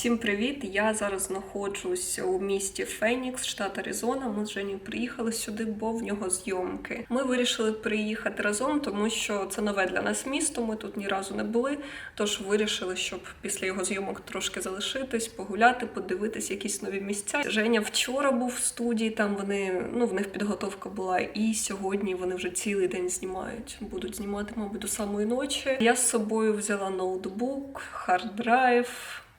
Всім привіт! Я зараз знаходжусь у місті Фенікс, штат Аризона. Ми з Женєю приїхали сюди, бо в нього зйомки. Ми вирішили приїхати разом, тому що це нове для нас місто. Ми тут ні разу не були. Тож вирішили, щоб після його зйомок трошки залишитись, погуляти, подивитись якісь нові місця. Женя вчора був в студії. Там вони ну в них підготовка була, і сьогодні вони вже цілий день знімають. Будуть знімати, мабуть, до самої ночі. Я з собою взяла ноутбук, хард-драйв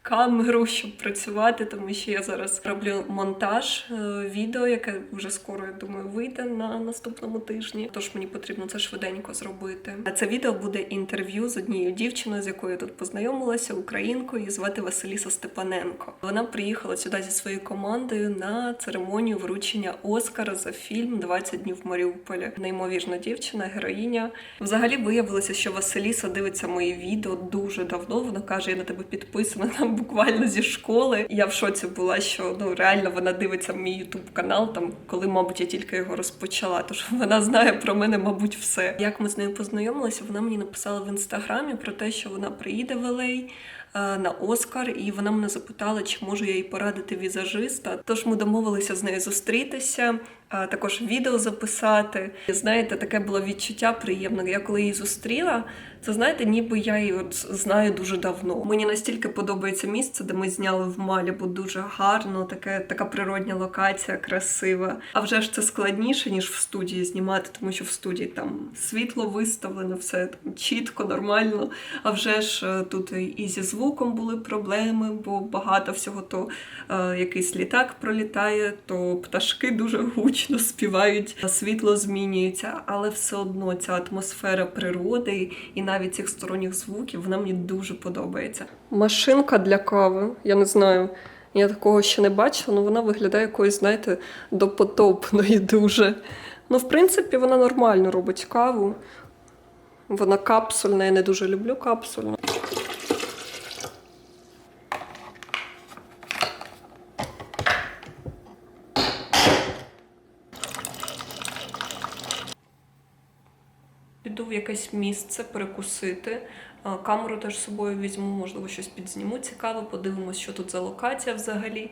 камеру, щоб працювати, тому що я зараз роблю монтаж е, відео, яке вже скоро, я думаю, вийде на наступному тижні. Тож мені потрібно це швиденько зробити. А це відео буде інтерв'ю з однією дівчиною, з якою я тут познайомилася, українкою. Її звати Василіса Степаненко. Вона приїхала сюди зі своєю командою на церемонію вручення Оскара за фільм «20 днів в Маріуполі. Неймовірна дівчина, героїня. Взагалі виявилося, що Василіса дивиться мої відео дуже давно. Вона каже: я на тебе підписана там буквально зі школи. Я в шоці була, що ну реально вона дивиться мій ютуб канал, там коли, мабуть, я тільки його розпочала. Тож вона знає про мене, мабуть, все. Як ми з нею познайомилися, вона мені написала в інстаграмі про те, що вона приїде в LA, е, на Оскар, і вона мене запитала, чи можу я їй порадити візажиста. Тож ми домовилися з нею зустрітися, також відео записати. Знаєте, таке було відчуття приємне. Я коли її зустріла, це знаєте, ніби я її от знаю дуже давно. Мені настільки подобається місце, де ми зняли в Малібу дуже гарно, таке така природня локація, красива. А вже ж це складніше ніж в студії знімати, тому що в студії там світло виставлено, все там чітко, нормально. А вже ж е, тут і- зі звуком були проблеми, бо багато всього то е, якийсь літак пролітає, то пташки дуже гучно співають, світло змінюється, але все одно ця атмосфера природи і навіть цих сторонніх звуків вона мені дуже подобається. Машинка для кави, я не знаю. Я такого ще не бачила, але вона виглядає якоюсь, знаєте, допотопною дуже. Ну, в принципі, вона нормально робить каву. Вона капсульна, я не дуже люблю капсульну. Якесь місце перекусити. Камеру теж з собою візьму, можливо, щось підзніму цікаве, подивимось, що тут за локація взагалі.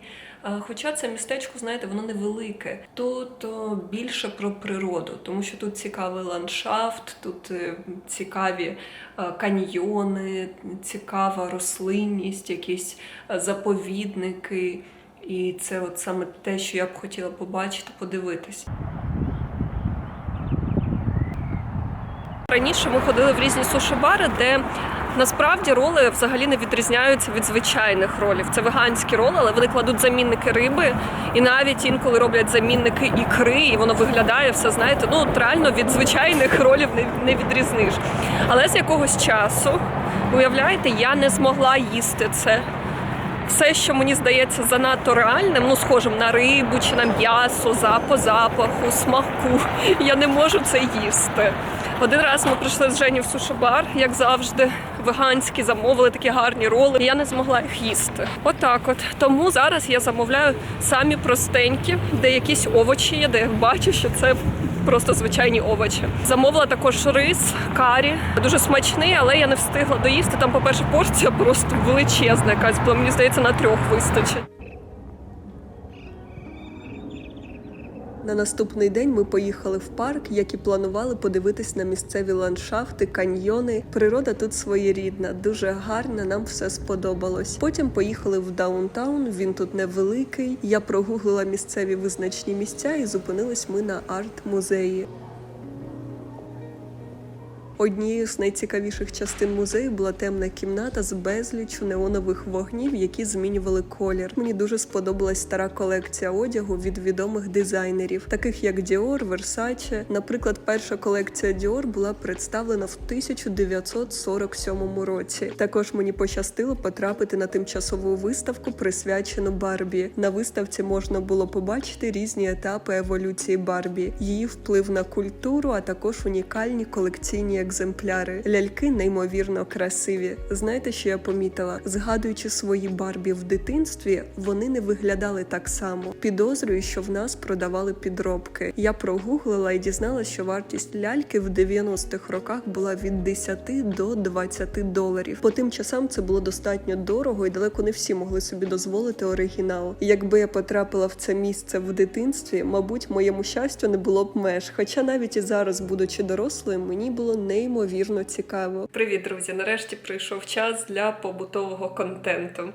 Хоча це містечко, знаєте, воно невелике. Тут більше про природу, тому що тут цікавий ландшафт, тут е, цікаві е, каньйони, цікава рослинність, якісь е, заповідники. І це от саме те, що я б хотіла побачити, подивитись. Раніше ми ходили в різні суші-бари, де насправді роли взагалі не відрізняються від звичайних ролів. Це веганські роли, але вони кладуть замінники риби, і навіть інколи роблять замінники ікри, і воно виглядає все, знаєте, ну от реально від звичайних ролів не, відрізниш. Але з якогось часу, уявляєте, я не змогла їсти це. Все, що мені здається занадто реальним, ну схожим на рибу чи на м'ясо, за по запаху, смаку. Я не можу це їсти. Один раз ми прийшли з Жені в суші-бар, як завжди, веганські, замовили такі гарні роли. і Я не змогла їх їсти. Отак от. Тому зараз я замовляю самі простенькі, де якісь овочі є, де я бачу, що це просто звичайні овочі. Замовила також рис, карі. Дуже смачний, але я не встигла доїсти. Там, по-перше, порція просто величезна якась була. Мені здається, на трьох вистачить. На наступний день ми поїхали в парк, як і планували подивитись на місцеві ландшафти, каньйони. Природа тут своєрідна, дуже гарна. Нам все сподобалось. Потім поїхали в даунтаун. Він тут невеликий. Я прогуглила місцеві визначні місця і зупинились ми на арт-музеї. Однією з найцікавіших частин музею була темна кімната з безліччю неонових вогнів, які змінювали колір. Мені дуже сподобалась стара колекція одягу від відомих дизайнерів, таких як Dior, Versace. Наприклад, перша колекція Dior була представлена в 1947 році. Також мені пощастило потрапити на тимчасову виставку, присвячену Барбі. На виставці можна було побачити різні етапи еволюції Барбі, її вплив на культуру, а також унікальні колекційні екземпляри. Ляльки неймовірно красиві. Знаєте, що я помітила? Згадуючи свої Барбі в дитинстві, вони не виглядали так само. Підозрюю, що в нас продавали підробки. Я прогуглила і дізналася, що вартість ляльки в 90-х роках була від 10 до 20 доларів. По тим часам це було достатньо дорого, і далеко не всі могли собі дозволити оригінал. Якби я потрапила в це місце в дитинстві, мабуть, моєму щастю не було б меж. Хоча навіть і зараз, будучи дорослою, мені було неймовірно цікаво. Привіт, друзі! Нарешті прийшов час для побутового контенту.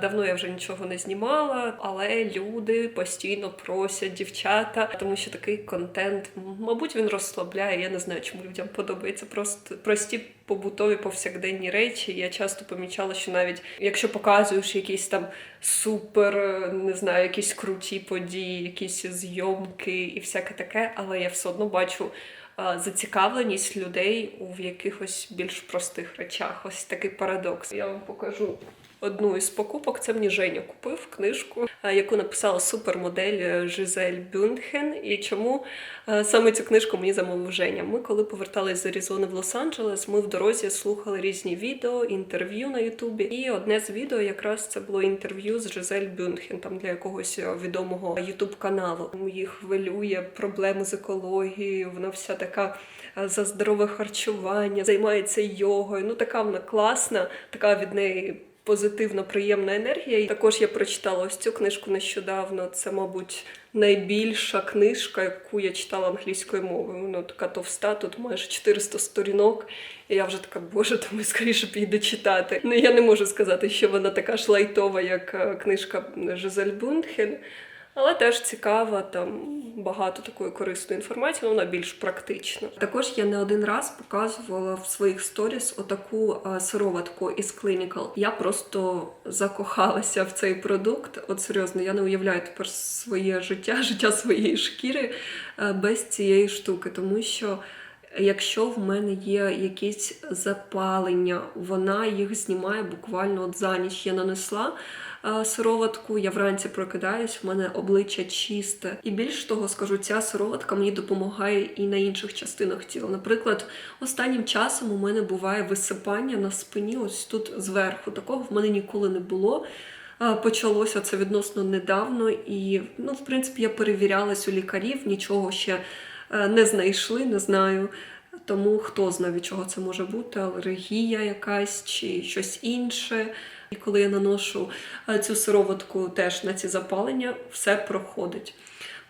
Давно я вже нічого не знімала, але люди постійно просять дівчата, тому що такий контент, мабуть, він розслабляє. Я не знаю, чому людям подобається просто прості побутові повсякденні речі. Я часто помічала, що навіть якщо показуєш якісь там супер, не знаю, якісь круті події, якісь зйомки і всяке таке, але я все одно бачу. А, Зацікавленість людей у якихось більш простих речах. Ось такий парадокс. Я вам покажу одну із покупок. Це мені Женя купив книжку, е, яку написала супермодель Жизель Бюнхен. І чому е, саме цю книжку мені замовив Женя? Ми, коли повертались з Аризони в Лос-Анджелес, ми в дорозі слухали різні відео, інтерв'ю на Ютубі. І одне з відео якраз це було інтерв'ю з Жизель Бюнхен, там для якогось е, відомого Ютуб каналу. Її хвилює проблеми з екологією. Вона вся така за здорове харчування, займається йогою. Ну така вона класна, така від неї позитивно приємна енергія. І також я прочитала ось цю книжку нещодавно. Це, мабуть, найбільша книжка, яку я читала англійською мовою. Вона така товста, тут майже 400 сторінок. І я вже така, боже, тому скоріше піде читати. Ну я не можу сказати, що вона така ж лайтова, як е, книжка Жизель Бунтхен. Але теж цікава, там багато такої корисної інформації, вона більш практична. Також я не один раз показувала в своїх сторіс отаку а, сироватку із Clinical. Я просто закохалася в цей продукт. От серйозно, я не уявляю тепер своє життя, життя своєї шкіри е, без цієї штуки, тому що. Якщо в мене є якісь запалення, вона їх знімає буквально от за ніч. Я нанесла е, сироватку, я вранці прокидаюсь, в мене обличчя чисте. І більш того, скажу, ця сироватка мені допомагає і на інших частинах тіла. Наприклад, останнім часом у мене буває висипання на спині, ось тут зверху. Такого в мене ніколи не було. Е, Почалося це відносно недавно, і ну, в принципі, я перевірялась у лікарів, нічого ще не знайшли, не знаю. Тому хто знає, від чого це може бути, алергія якась чи щось інше. І коли я наношу е, цю сироватку теж на ці запалення, все проходить.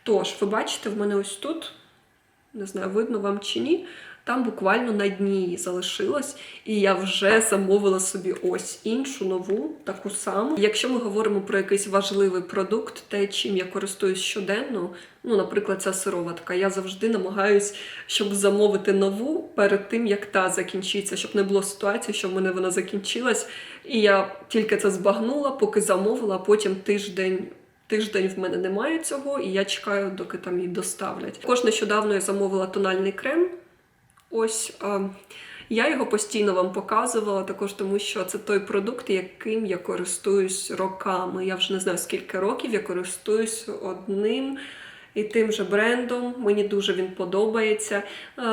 Тож, ви бачите, в мене ось тут, не знаю, видно вам чи ні, там буквально на дні її залишилось, і я вже замовила собі ось іншу нову, таку саму. Якщо ми говоримо про якийсь важливий продукт, те, чим я користуюсь щоденно, ну, наприклад, ця сироватка, я завжди намагаюсь, щоб замовити нову перед тим, як та закінчиться, щоб не було ситуації, що в мене вона закінчилась, і я тільки це збагнула, поки замовила, а потім тиждень. Тиждень в мене немає цього, і я чекаю, доки там її доставлять. Також нещодавно я замовила тональний крем. Ось а, я його постійно вам показувала, також тому що це той продукт, яким я користуюсь роками. Я вже не знаю скільки років я користуюсь одним і тим же брендом. Мені дуже він подобається.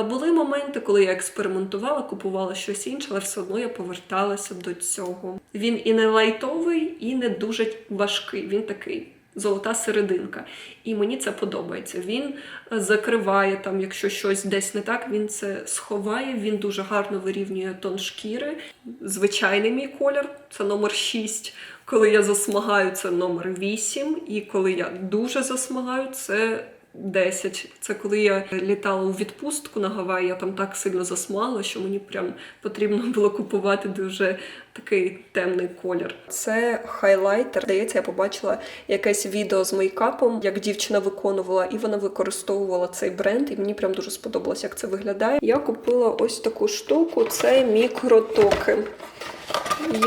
Були моменти, коли я експериментувала, купувала щось інше, але все одно я поверталася до цього. Він і не лайтовий, і не дуже важкий. Він такий. Золота серединка, і мені це подобається. Він е, закриває там, якщо щось десь не так, він це сховає. Він дуже гарно вирівнює тон шкіри. Звичайний мій колір це номер 6. Коли я засмагаю, це номер 8. І коли я дуже засмагаю, це 10. Це коли я літала у відпустку на Гаваї, я там так сильно засмагла, що мені прям потрібно було купувати дуже такий темний колір. Це хайлайтер. Здається, я побачила якесь відео з мейкапом, як дівчина виконувала, і вона використовувала цей бренд, і мені прям дуже сподобалось, як це виглядає. Я купила ось таку штуку: це мікротоки.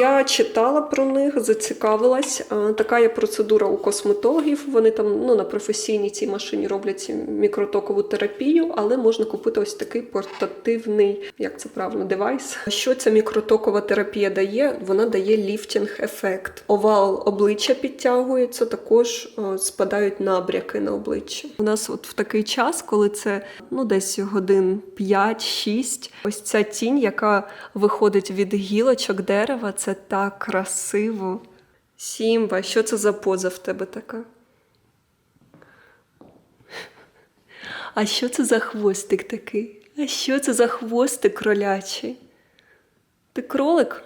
Я читала про них, зацікавилась. Така є процедура у косметологів. Вони там ну, на професійній цій машині роблять мікротокову терапію, але можна купити ось такий портативний, як це правильно, девайс. Що ця мікротокова терапія дає? Вона дає ліфтінг-ефект. Овал обличчя підтягується, також о, спадають набряки на обличчя. У нас от в такий час, коли це ну десь годин 5-6, ось ця тінь, яка виходить від гілочок дерева, це так красиво. Сімба, що це за поза в тебе така? А що це за хвостик такий? А що це за хвостик кролячий? Ти кролик?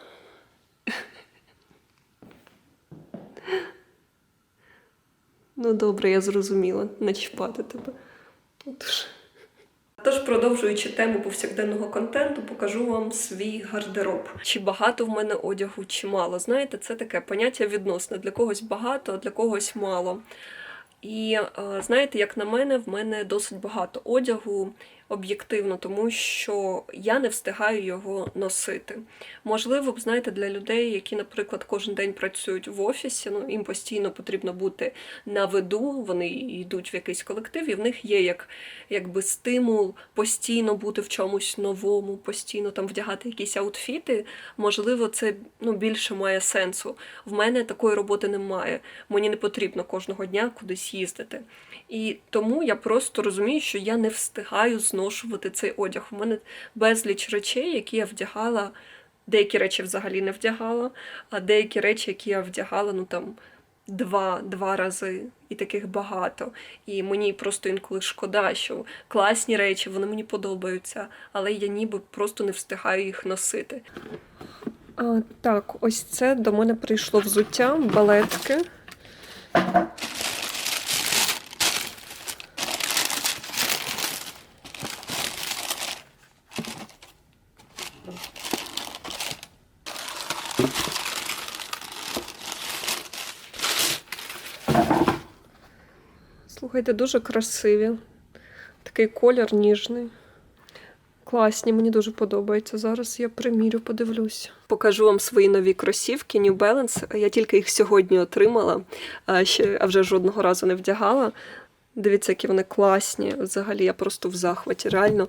Ну, добре, я зрозуміла. начіпати тебе. Тож. Тож, продовжуючи тему повсякденного контенту, покажу вам свій гардероб. Чи багато в мене одягу, чи мало. Знаєте, це таке поняття відносне. Для когось багато, а для когось мало. І е, знаєте, як на мене, в мене досить багато одягу об'єктивно, тому що я не встигаю його носити. Можливо, б, знаєте, для людей, які, наприклад, кожен день працюють в офісі, ну їм постійно потрібно бути на виду, вони йдуть в якийсь колектив, і в них є як якби стимул постійно бути в чомусь новому, постійно там вдягати якісь аутфіти. Можливо, це ну, більше має сенсу. В мене такої роботи немає. Мені не потрібно кожного дня кудись їздити. І тому я просто розумію, що я не встигаю зношувати цей одяг. У мене безліч речей, які я вдягала. Деякі речі взагалі не вдягала, а деякі речі, які я вдягала, ну там два, два рази, і таких багато. І мені просто інколи шкода, що класні речі, вони мені подобаються, але я ніби просто не встигаю їх носити. А, Так, ось це до мене прийшло взуття, балетки. Слухайте, дуже красиві. Такий колір ніжний. Класні, мені дуже подобається. Зараз я примірю, подивлюсь. Покажу вам свої нові кросівки New Balance. Я тільки їх сьогодні отримала, а ще а вже жодного разу не вдягала. Дивіться, які вони класні. Взагалі, я просто в захваті. Реально,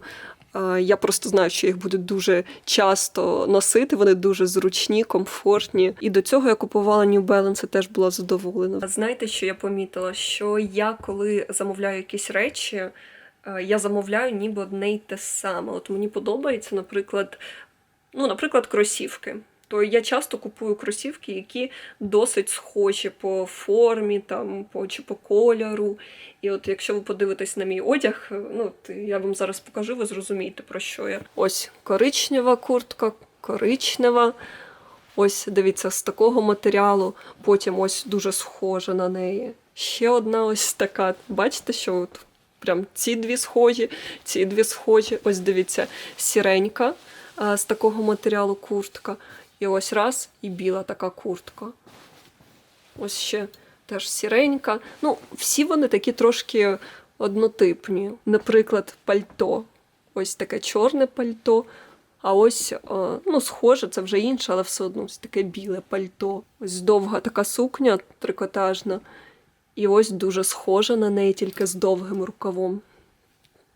я просто знаю, що їх будуть дуже часто носити. Вони дуже зручні, комфортні. І до цього я купувала New Balance, теж була задоволена. А знаєте, що я помітила? Що я коли замовляю якісь речі, е, я замовляю ніби одне й те саме. От мені подобається, наприклад, ну, наприклад, кросівки. То я часто купую кросівки, які досить схожі по формі, там, по, чи по кольору. І от якщо ви подивитесь на мій одяг, ну, я вам зараз покажу, ви зрозумієте, про що я. Ось коричнева куртка, коричнева. Ось, дивіться, з такого матеріалу, потім ось дуже схожа на неї. Ще одна ось така. Бачите, що от прям ці дві схожі, ці дві схожі. Ось дивіться, сіренька з такого матеріалу куртка. І ось раз і біла така куртка. Ось ще теж сіренька. Ну, всі вони такі трошки однотипні. Наприклад, пальто. Ось таке чорне пальто. А ось, ну, схоже, це вже інше, але все одно ось таке біле пальто. Ось довга така сукня трикотажна. І ось дуже схожа на неї, тільки з довгим рукавом.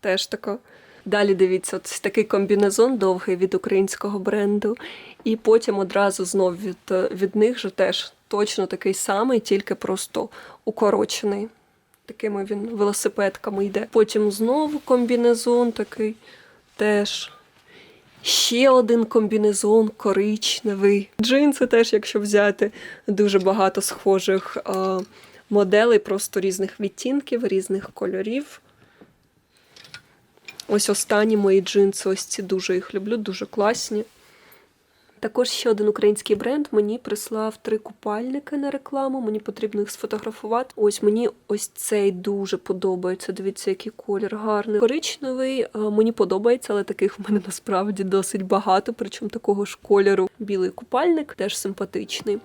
Теж така. Далі дивіться, ось такий комбінезон довгий від українського бренду. І потім одразу знов від, від них же теж точно такий самий, тільки просто укорочений. Такими він велосипедками йде. Потім знову комбінезон такий теж. Ще один комбінезон коричневий. Джинси теж, якщо взяти, дуже багато схожих моделей, просто різних відтінків, різних кольорів. Ось останні мої джинси, ось ці дуже їх люблю, дуже класні. Також ще один український бренд мені прислав три купальники на рекламу. Мені потрібно їх сфотографувати. Ось мені ось цей дуже подобається. Дивіться, який колір гарний. Коричневий мені подобається, але таких в мене насправді досить багато, причому такого ж кольору. Білий купальник теж симпатичний.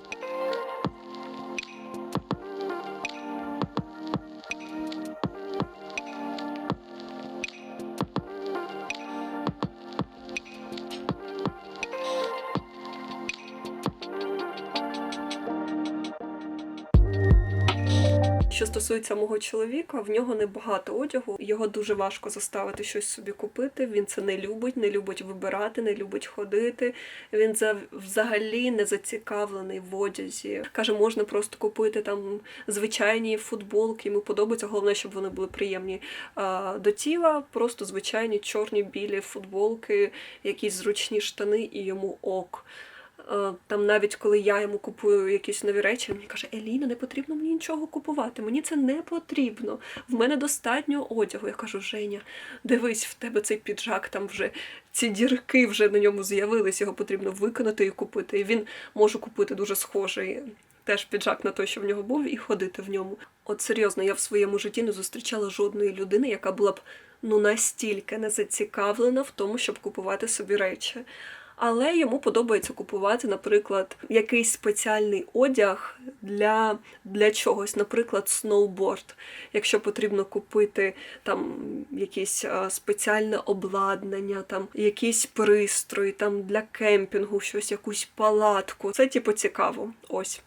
Стосується мого чоловіка, в нього небагато одягу. Його дуже важко заставити щось собі купити. Він це не любить, не любить вибирати, не любить ходити. Він взагалі не зацікавлений в одязі. Каже, можна просто купити там звичайні футболки. Йому подобається. Головне, щоб вони були приємні до тіла. Просто звичайні чорні білі футболки, якісь зручні штани, і йому ок. Е, Там навіть коли я йому купую якісь нові речі, мені каже: Еліна, не потрібно мені нічого купувати. Мені це не потрібно. В мене достатньо одягу. Я кажу, Женя, дивись, в тебе цей піджак, там вже ці дірки вже на ньому з'явились, його потрібно виконати і купити. І він може купити дуже схожий. Теж піджак на той, що в нього був, і ходити в ньому. От серйозно, я в своєму житті не зустрічала жодної людини, яка була б ну настільки не зацікавлена в тому, щоб купувати собі речі. Але йому подобається купувати, наприклад, якийсь спеціальний одяг для, для чогось, наприклад, сноуборд. Якщо потрібно купити там якесь спеціальне обладнання, там якісь пристрої, там для кемпінгу, щось, якусь палатку. Це типу цікаво. Ось.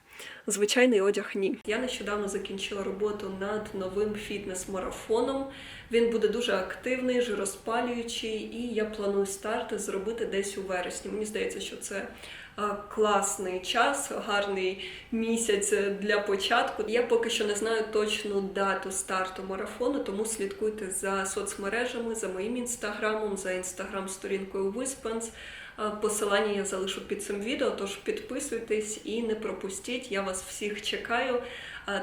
Звичайний одяг ні. Я нещодавно закінчила роботу над новим фітнес-марафоном. Він буде дуже активний, жироспалюючий, і я планую старт зробити десь у вересні. Мені здається, що це класний час, гарний місяць для початку. Я поки що не знаю точну дату старту марафону, тому слідкуйте за соцмережами, за моїм інстаграмом, за інстаграм-сторінкою Wispens. А, Посилання я залишу під цим відео, тож підписуйтесь і не пропустіть. Я вас всіх чекаю.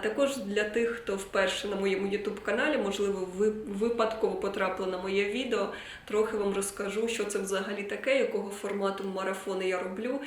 Також для тих, хто вперше на моєму youtube каналі, можливо, ви випадково потрапили на моє відео. Трохи вам розкажу, що це взагалі таке, якого формату марафони я роблю, е,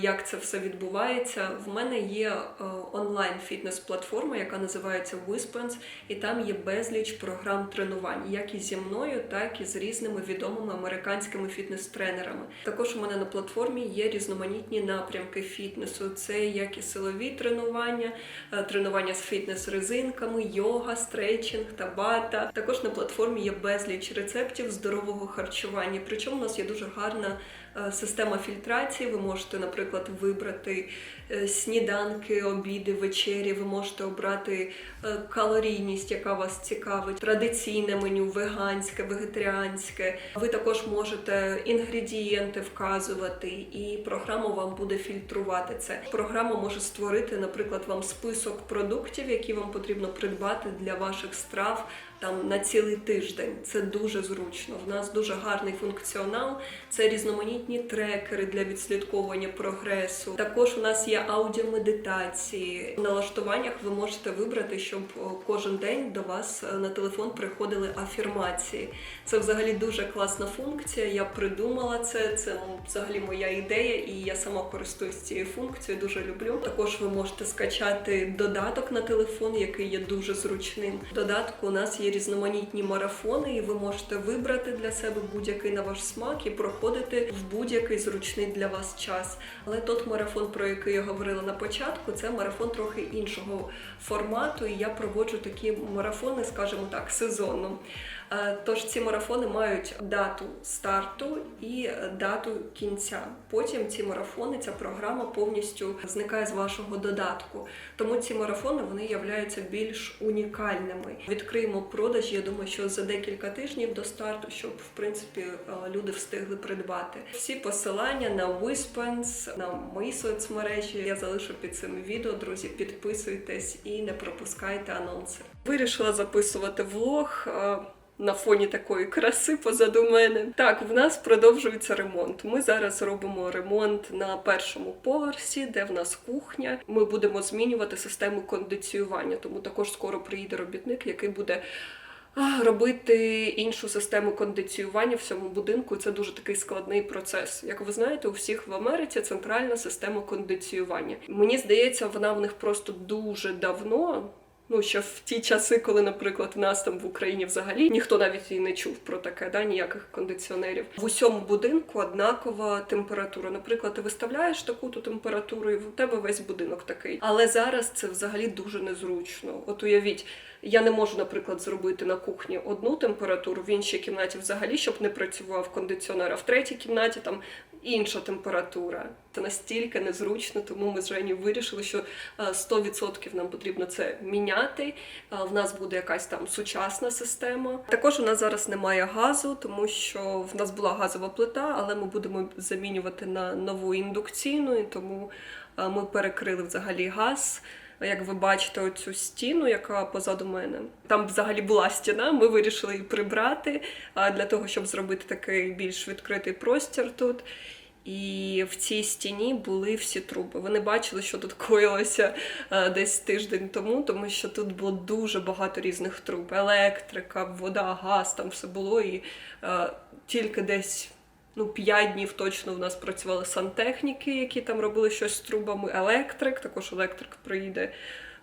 як це все відбувається. В мене є е, онлайн фітнес-платформа, яка називається Wispens, і там є безліч програм тренувань, як і зі мною, так і з різними відомими американськими фітнес-тренерами. Також у мене на платформі є різноманітні напрямки фітнесу. Це як і силові тренування, е, тренування з фітнес-резинками, йога, стретчинг, табата. Також на платформі є безліч рецептів здорового харчування. Причому у нас є дуже гарна е, система фільтрації. Ви можете, наприклад, вибрати е, сніданки, обіди, вечері. Ви можете обрати е, калорійність, яка вас цікавить, традиційне меню, веганське, вегетаріанське. Ви також можете інгредієнти вказувати, і програма вам буде фільтрувати це. Програма може створити, наприклад, вам список продуктів, які вам потрібно придбати для ваших страв. Там на цілий тиждень це дуже зручно. В нас дуже гарний функціонал. Це різноманітні трекери для відслідковування прогресу. Також у нас є аудіомедитації. В налаштуваннях ви можете вибрати, щоб кожен день до вас е, на телефон приходили афірмації. Це взагалі дуже класна функція. Я придумала це. Це ну, взагалі моя ідея, і я сама користуюсь цією функцією. Дуже люблю. Також ви можете скачати додаток на телефон, який є дуже зручним. В додатку у нас є різноманітні марафони, і ви можете вибрати для себе будь-який на ваш смак і проходити в будь-який зручний для вас час. Але тот марафон, про який я говорила на початку, це марафон трохи іншого формату. І я проводжу такі марафони, скажімо так, сезонно. Е, Тож ці марафони мають дату старту і е, дату кінця. Потім ці марафони, ця програма повністю зникає з вашого додатку. Тому ці марафони вони являються більш унікальними. Відкриємо продаж. Я думаю, що за декілька тижнів до старту, щоб в принципі е, люди встигли придбати. Всі посилання на Wispens, на мої соцмережі я залишу під цим відео. Друзі, підписуйтесь і не пропускайте анонси. Вирішила записувати влог. На фоні такої краси позаду мене. Так, в нас продовжується ремонт. Ми зараз робимо ремонт на першому поверсі, де в нас кухня. Ми будемо змінювати систему кондиціювання, тому також скоро приїде робітник, який буде. Робити іншу систему кондиціювання в цьому будинку це дуже такий складний процес. Як ви знаєте, у всіх в Америці центральна система кондиціювання. Мені здається, вона в них просто дуже давно. Ну, ще в ті часи, коли, наприклад, в нас там в Україні взагалі ніхто навіть і не чув про таке, да, ніяких кондиціонерів. В усьому будинку однакова температура. Наприклад, ти виставляєш таку-то температуру, і в тебе весь будинок такий. Але зараз це взагалі дуже незручно. От уявіть, я не можу, наприклад, зробити на кухні одну температуру, в іншій кімнаті взагалі, щоб не працював кондиціонер, а в третій кімнаті там інша температура. Це настільки незручно, тому ми з Женю вирішили, що е, 100% нам потрібно це міняти. Е, В нас буде якась там сучасна система. Також у нас зараз немає газу, тому що в нас була газова плита, але ми будемо замінювати на нову індукційну, тому е, ми перекрили взагалі газ. Як ви бачите, оцю стіну, яка позаду мене, там взагалі була стіна. Ми вирішили її прибрати для того, щоб зробити такий більш відкритий простір тут. І в цій стіні були всі труби. Вони бачили, що тут коїлося десь тиждень тому, тому що тут було дуже багато різних труб: електрика, вода, газ, там все було. І тільки десь ну, 5 днів точно в нас працювали сантехніки, які там робили щось з трубами, електрик, також електрик приїде.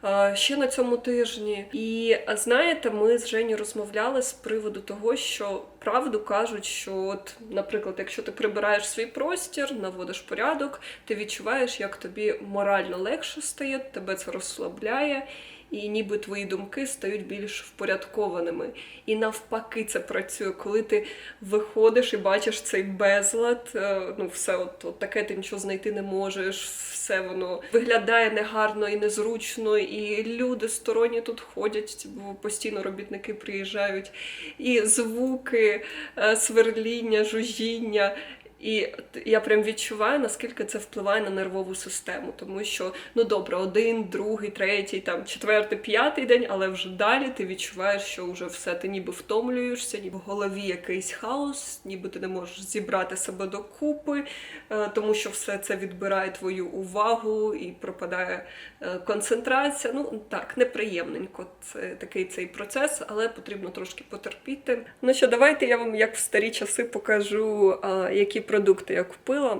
е, Ще на цьому тижні, і знаєте, ми з Жені розмовляли з приводу того, що правду кажуть, що от, наприклад, якщо ти прибираєш свій простір, наводиш порядок, ти відчуваєш, як тобі морально легше стає, тебе це розслабляє, і ніби твої думки стають більш впорядкованими. І навпаки, це працює, коли ти виходиш і бачиш цей безлад, е, ну все, от, от таке ти нічого знайти не можеш, все воно виглядає негарно і незручно, і люди сторонні тут ходять, бо постійно робітники приїжджають, і звуки, е, сверління, жужіння. І я прям відчуваю, наскільки це впливає на нервову систему, тому що ну добре, один, другий, третій, там четвертий, п'ятий день, але вже далі ти відчуваєш, що вже все ти ніби втомлюєшся, ніби в голові якийсь хаос, ніби ти не можеш зібрати себе докупи, е, тому що все це відбирає твою увагу і пропадає е, концентрація. Ну так, неприємненько. Це такий цей процес, але потрібно трошки потерпіти. Ну що, давайте я вам як в старі часи покажу, які продукти я купила.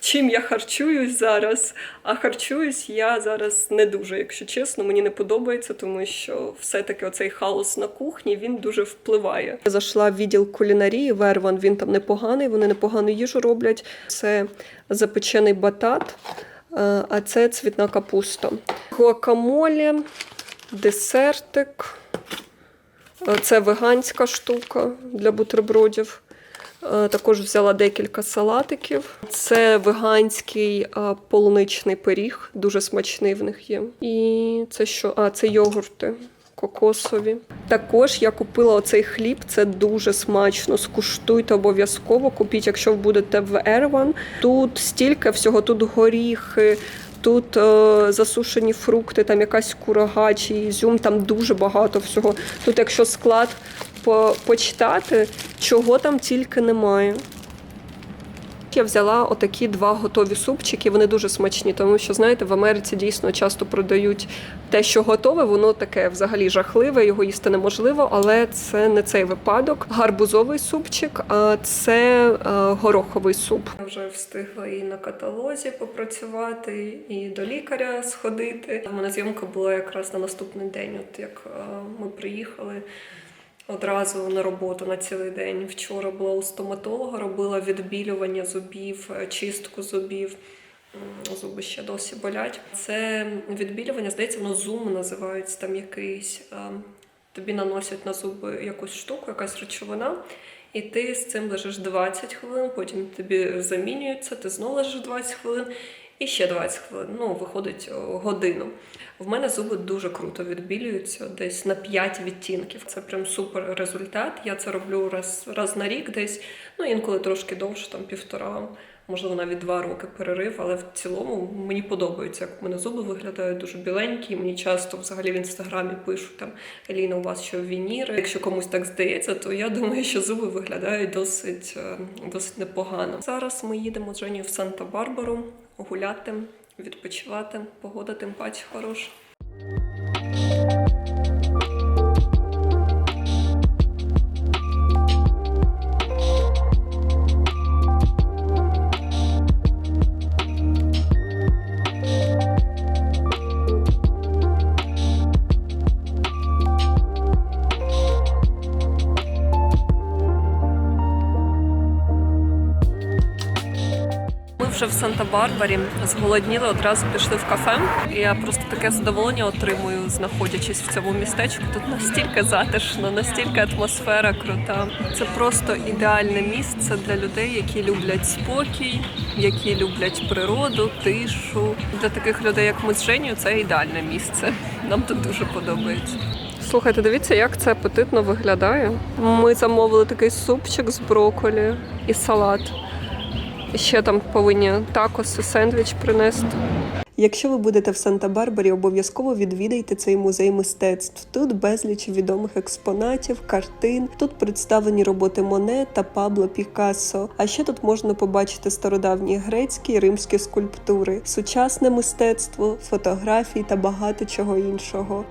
Чим я харчуюсь зараз, а харчуюсь я зараз не дуже, якщо чесно, мені не подобається, тому що все-таки оцей хаос на кухні він дуже впливає. Я зайшла в відділ кулінарії, Верван, він там непоганий, вони непогану їжу роблять. Це запечений батат, а це цвітна капуста. Гуакамолі, десертик. Це веганська штука для бутербродів. Е, Також взяла декілька салатиків. Це веганський е, полуничний пиріг, дуже смачний в них є. І це що? А, це йогурти кокосові. Також я купила оцей хліб, це дуже смачно. Скуштуйте обов'язково. Купіть, якщо будете в Ерван. Тут стільки всього, тут горіхи. Тут е, засушені фрукти, там якась курага чи ізюм, там дуже багато всього. Тут, якщо склад по, почитати, чого там тільки немає. Я взяла отакі два готові супчики. Вони дуже смачні, тому що знаєте, в Америці дійсно часто продають те, що готове, воно таке взагалі жахливе, його їсти неможливо, але це не цей випадок. Гарбузовий супчик, а це е, гороховий суп. Я вже встигла і на каталозі попрацювати, і до лікаря сходити. У мене зйомка була якраз на наступний день, от як е, ми приїхали одразу на роботу на цілий день. Вчора була у стоматолога, робила відбілювання зубів, е, чистку зубів. Зуби ще досі болять. Це відбілювання, здається, воно зум називається там якийсь. е, Тобі наносять на зуби якусь штуку, якась речовина. І ти з цим лежиш 20 хвилин, потім тобі замінюється, ти знову лежиш 20 хвилин і ще 20 хвилин. Ну, виходить годину. В мене зуби дуже круто відбілюються, десь на 5 відтінків. Це прям супер результат. Я це роблю раз, раз на рік десь, ну інколи трошки довше, там півтора, можливо, навіть два роки перерив, але в цілому мені подобається, як в мене зуби виглядають дуже біленькі. Мені часто взагалі в інстаграмі пишуть там Еліна, у вас що вініри. Якщо комусь так здається, то я думаю, що зуби виглядають досить, е, досить непогано. Зараз ми їдемо з Женю в Санта-Барбару гуляти, відпочивати. Погода тим паче хороша. Ми вже в Санта Санта-Барбарі, зголодніли, одразу пішли в кафе. Я просто таке задоволення отримую, знаходячись в цьому містечку. Тут настільки затишно, настільки атмосфера крута. Це просто ідеальне місце для людей, які люблять спокій, які люблять природу, тишу. Для таких людей, як ми з Женю, це ідеальне місце. Нам тут дуже подобається. Слухайте, дивіться, як це апетитно виглядає. Ми замовили такий супчик з брокколі і салат. Ще там повинні такоси, сендвіч принести. Якщо ви будете в Санта-Барбарі, обов'язково відвідайте цей музей мистецтв. Тут безліч відомих експонатів, картин. Тут представлені роботи Моне та Пабло Пікассо. А ще тут можна побачити стародавні грецькі і римські скульптури, сучасне мистецтво, фотографії та багато чого іншого.